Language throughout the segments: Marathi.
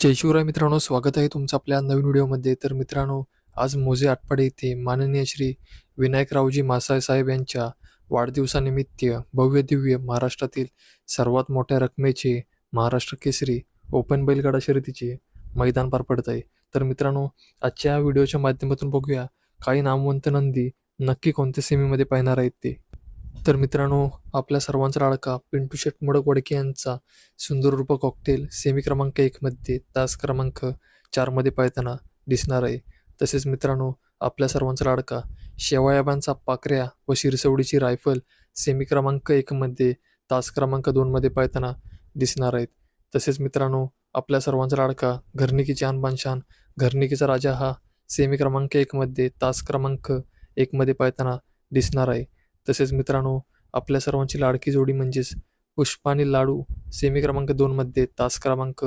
जय शिवराय मित्रांनो स्वागत आहे तुमचं आपल्या नवीन व्हिडिओमध्ये. तर मित्रांनो आज मोजे आटपाडे येथे माननीय श्री विनायकरावजी मासाळ साहेब यांच्या वाढदिवसानिमित्त भव्य दिव्य महाराष्ट्रातील सर्वात मोठ्या रकमेचे महाराष्ट्र केसरी ओपन बैलगाडा शर्यतीचे मैदान पार पडत आहे. तर मित्रांनो आजच्या व्हिडिओच्या माध्यमातून बघूया काही नामवंत नंदी नक्की कोणत्या सेमीमध्ये पाहणार आहेत ते. तर मित्रांनो आपल्या सर्वांचा लाडका पिंटू शेट मोडक वडके यांचा सुंदर रूप कॉकटेल सेमी क्रमांक एकमध्ये तास क्रमांक चारमध्ये पाहताना दिसणार आहे. तसेच मित्रांनो आपल्या सर्वांचा लाडका शेवायाबांचा पाकऱ्या व शिरसवडीची रायफल सेमी क्रमांक एकमध्ये तास क्रमांक दोनमध्ये पाहताना दिसणार आहेत. तसेच मित्रांनो आपल्या सर्वांचा लाडका घरनिकीची आणबानशान घरनिकीचा राजा हा सेमी क्रमांक एकमध्ये तास क्रमांक एकमध्ये पाहताना दिसणार आहे. तसेच मित्रांनो आपल्या सर्वांची लाडकी जोडी म्हणजेच पुष्पा आणि लाडू सेमी क्रमांक दोनमध्ये तास क्रमांक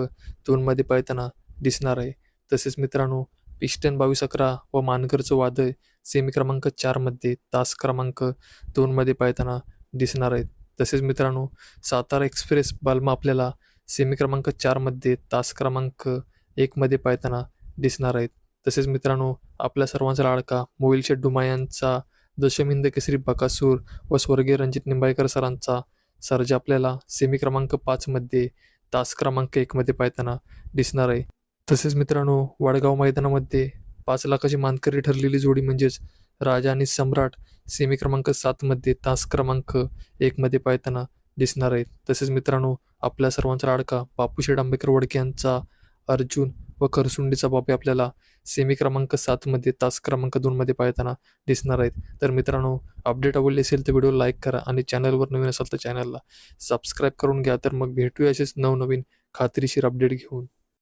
दोनमध्ये पळताना दिसणार आहे. तसेच मित्रांनो पिस्टन बावीस अकरा व मानकरचं वादळ सेमी क्रमांक चारमध्ये तास क्रमांक दोनमध्ये पळताना दिसणार आहेत तसेच मित्रांनो सातारा एक्सप्रेस बालमा आपल्याला सेमी क्रमांक चारमध्ये तास क्रमांक एकमध्ये पळताना दिसणार आहेत. तसेच मित्रांनो आपल्या सर्वांचा लाडका मोबाईल शेट डुमा दशमिंद केसरी बकासूर व स्वर्गीय रणजित निंबाळकर सरांचा. सर्ज आपल्याला सेमी क्रमांक पाचमध्ये तास क्रमांक एकमध्ये पाहताना दिसणार आहे. तसेच मित्रांनो वडगाव मैदानामध्ये पाच लाखाची मानकरी ठरलेली जोडी म्हणजेच राजा आणि सम्राट सेमी क्रमांक सातमध्ये तास क्रमांक एकमध्ये पाहताना दिसणार आहेत. तसेच मित्रांनो आपल्या सर्वांचा लाडका बापूशेठ आंबेडकर वडके यांचा अर्जुन व खरसुंडीचा बाबी आपल्याला सेमी क्रमांक सातमध्ये तास क्रमांक दोनमध्ये पाहताना दिसणार आहेत. तर मित्रांनो अपडेट आवडली असेल तर व्हिडिओ लाईक करा आणि चॅनलवर नवीन असाल तर चॅनलला सबस्क्राईब करून घ्या. तर मग भेटूया असेच नवनवीन खात्रीशीर अपडेट घेऊन.